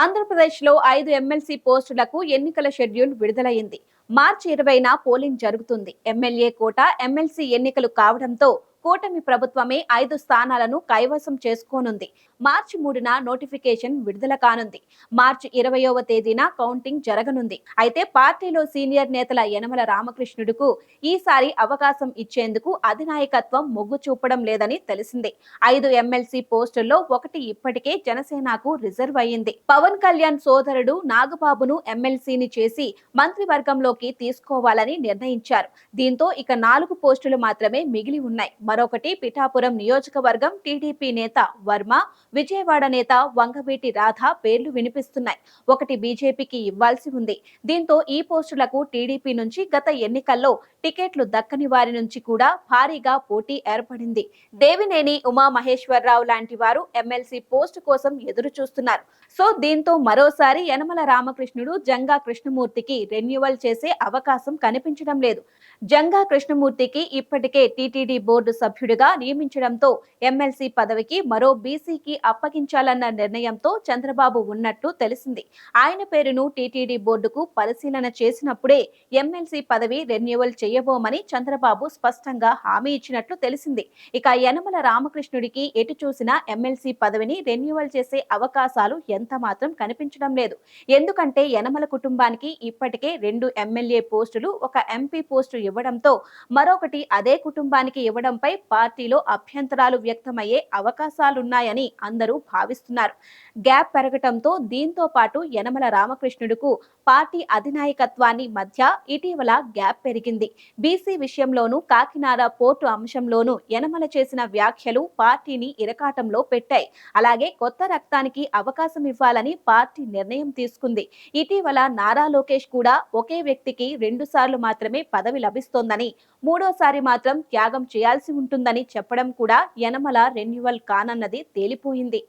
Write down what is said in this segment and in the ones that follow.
ఆంధ్రప్రదేశ్లో ఐదు ఎమ్మెల్సీ పోస్టులకు ఎన్నికల షెడ్యూల్ విడుదలైంది. మార్చి ఇరవైన పోలింగ్ జరుగుతుంది. ఎమ్మెల్యే కోట ఎమ్మెల్సీ ఎన్నికలు కావడంతో కూటమి ప్రభుత్వమే ఐదు స్థానాలను కైవసం చేసుకోనుంది. మార్చి మూడున నోటిఫికేషన్ విడుదల కానుంది. మార్చి ఇరవయవ తేదీన కౌంటింగ్ జరగనుంది. అయితే పార్టీలో సీనియర్ నేతల యనమల రామకృష్ణుడుకు ఈసారి అవకాశం ఇచ్చేందుకు అధినాయకత్వం మొగ్గు చూపడం లేదని తెలిసింది. ఐదు ఎమ్మెల్సీ పోస్టుల్లో ఒకటి ఇప్పటికే జనసేనకు రిజర్వ్ అయ్యింది. పవన్ కళ్యాణ్ సోదరుడు నాగబాబును ఎమ్మెల్సీని చేసి మంత్రివర్గంలోకి తీసుకోవాలని నిర్ణయించారు. దీంతో ఇక నాలుగు పోస్టులు మాత్రమే మిగిలి ఉన్నాయి. మరొకటి పిఠాపురం నియోజకవర్గం టీడీపీ నేత వర్మ విజయవాడ నేత వంగవీటి రాధ పేర్లు వినిపిస్తున్నాయి. ఒకటి బీజేపీకి ఇవ్వాల్సి ఉంది. దీంతో ఈ పోస్టులకు టీడీపీ నుంచి గత ఎన్నికల్లో టికెట్లు దక్కని వారి నుంచి కూడా భారీగా పోటీ ఏర్పడింది. దేవినేని ఉమా మహేశ్వరరావు లాంటి వారు ఎమ్మెల్సీ పోస్టు కోసం ఎదురు చూస్తున్నారు సో దీంతో మరోసారి యనమల రామకృష్ణుడు జంగా కృష్ణమూర్తికి రెన్యువల్ చేసే అవకాశం కనిపించడం లేదు. జంగా కృష్ణమూర్తికి ఇప్పటికే టీటీడీ బోర్డు సభ్యుడిగా నియమించడంతో ఎమ్మెల్సీ పదవికి మరో బీసీకి అప్పగించాలన్న నిర్ణయంతో చంద్రబాబు ఉన్నట్టు తెలిసింది. ఆయన పేరును టీటీడీ బోర్డుకు పరిశీలన చేసినప్పుడే ఎమ్మెల్సీ పదవి రెన్యువల్ చేయబోమని చంద్రబాబు స్పష్టంగా హామీ ఇచ్చినట్లు తెలిసింది. ఇక యనమల రామకృష్ణుడికి ఎటు చూసినా ఎమ్మెల్సీ పదవిని రెన్యువల్ చేసే అవకాశాలు ఎంత మాత్రం కనిపించడం లేదు. ఎందుకంటే యనమల కుటుంబానికి ఇప్పటికే రెండు ఎమ్మెల్యే పోస్టులు ఒక ఎంపీ పోస్టు ఇవ్వడంతో మరొకటి అదే కుటుంబానికి ఇవ్వడంపై పార్టీలో అభ్యంతరాలు వ్యక్తమయ్యే అవకాశాలున్నాయని అందరూ భావిస్తున్నారు. గ్యాప్ పెరగటంతో దీంతో పాటు యనమల రామకృష్ణుడుకు పార్టీ అధినాయకత్వాన్ని మధ్య ఇటీవల గ్యాప్ పెరిగింది. బీసీ విషయంలోనూ కాకినాడ పోర్టు అంశంలోనూ యనమల చేసిన వ్యాఖ్యలు పార్టీని ఇరకాటంలో పెట్టాయి. అలాగే కొత్త రక్తానికి అవకాశం ఇవ్వాలని పార్టీ నిర్ణయం తీసుకుంది. ఇటీవల నారా లోకేష్ కూడా ఒకే వ్యక్తికి రెండు సార్లు మాత్రమే పదవి లభిస్తోందని మూడోసారి మాత్రం త్యాగం చేయాల్సి ఉంటుందని చెప్పడం కూడా యనమల రెన్యువల్ కానన్నది తేలిపోయింది.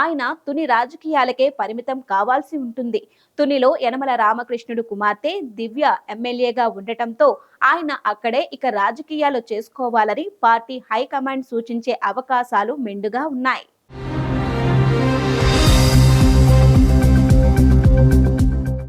ఆయన తుని రాజకీయాలకే పరిమితం కావాల్సి ఉంటుంది. తునిలో యనమల రామకృష్ణుడు కుమార్తె దివ్య ఎమ్మెల్యేగా ఉండటంతో ఆయన అక్కడే ఇక రాజకీయాలు చేసుకోవాలని పార్టీ హైకమాండ్ సూచించే అవకాశాలు మెండుగా ఉన్నాయి.